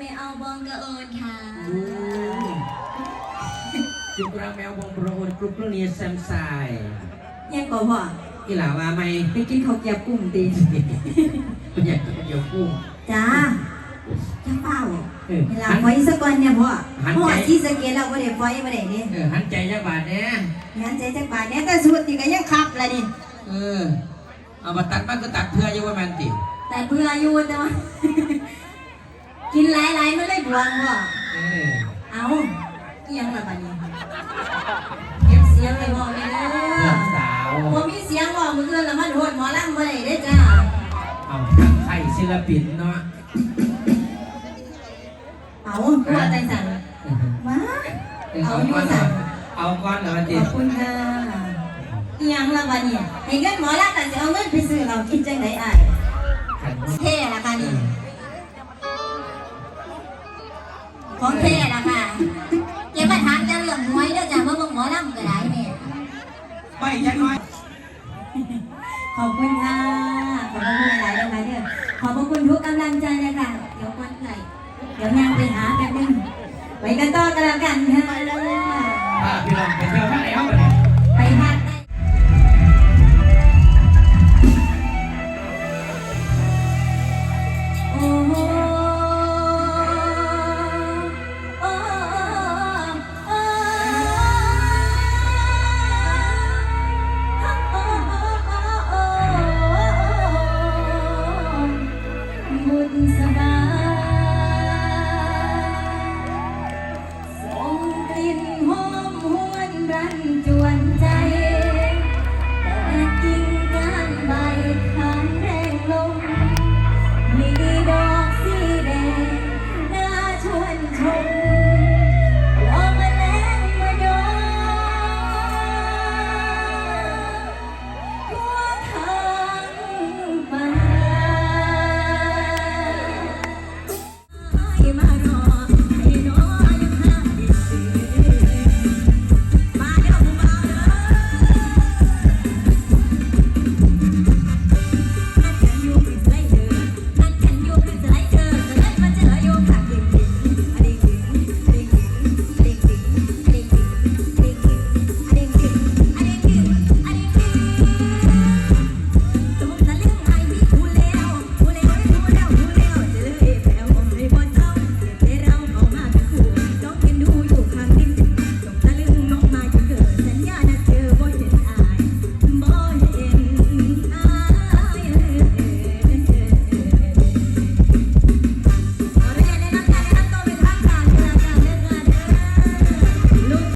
องกระโอนค่ะ จุกราแมววงโปรโอนกรุ๊ปเรื่องนี้แซมไซยังก็พ่ออีหลาว่าไม่ไปกินข้าวเกรี๊ยวกุ้งตีเป็นอยากกินเดียวกุ้งจ้าจ้าเป้าเออเวลาหันไฟสักก่อนเนี่ยพ่อหันพ่อใจที่สะเก็ตเราไม่ได้ไฟไม่ได้นี่เออหันใจยักบาทเนี่ยงานใจจักบาทเนี่ยแต่สุดที่ก็ยังขับเลยนี่เออเอามาตัดมันก็ตัดเพื่ออยู่ว่ามันติแต่เพื่ออยู่แต่ว่า กินหลายๆมันเลยบวงพ่อเออเอาเอียงละบัดนี้เก็บเสียงไปบอกเลยเด้เพื่ออนสาวพอมีเสียงบอกมือเกินแล้วมันโหดหมอลำบ่ได้เด้อจ้าเอาทั้งไข่ศิลปินเนาะเอาหัวใจสั่นมาเออเอาก้อนเหรอเอาก้อนเหรอมันขติอบคุณค่ะเอียงละบัดนี้ให้เงินหมอลำแต่จะเอาเงินไปซื้อเรากินจังไดอ้ายขันเท่ละค่ะนี่ ของเท่ละค่ะเก็บมาถามจะเรื่องหวยเด้อจ้ะเมื่อเบิ่งหมอลำก็ได้แม่ไปยักน้อยขอบคุณค่ะ ขอบคุณหลายๆนะคะเนี่ยขอบพระคุณทุกกำลังใจเลยค่ะ เดี๋ยววันไหนเดี๋ยวนางไปหาแป๊บนึงไปกันต่อกันแล้วกันค่ะ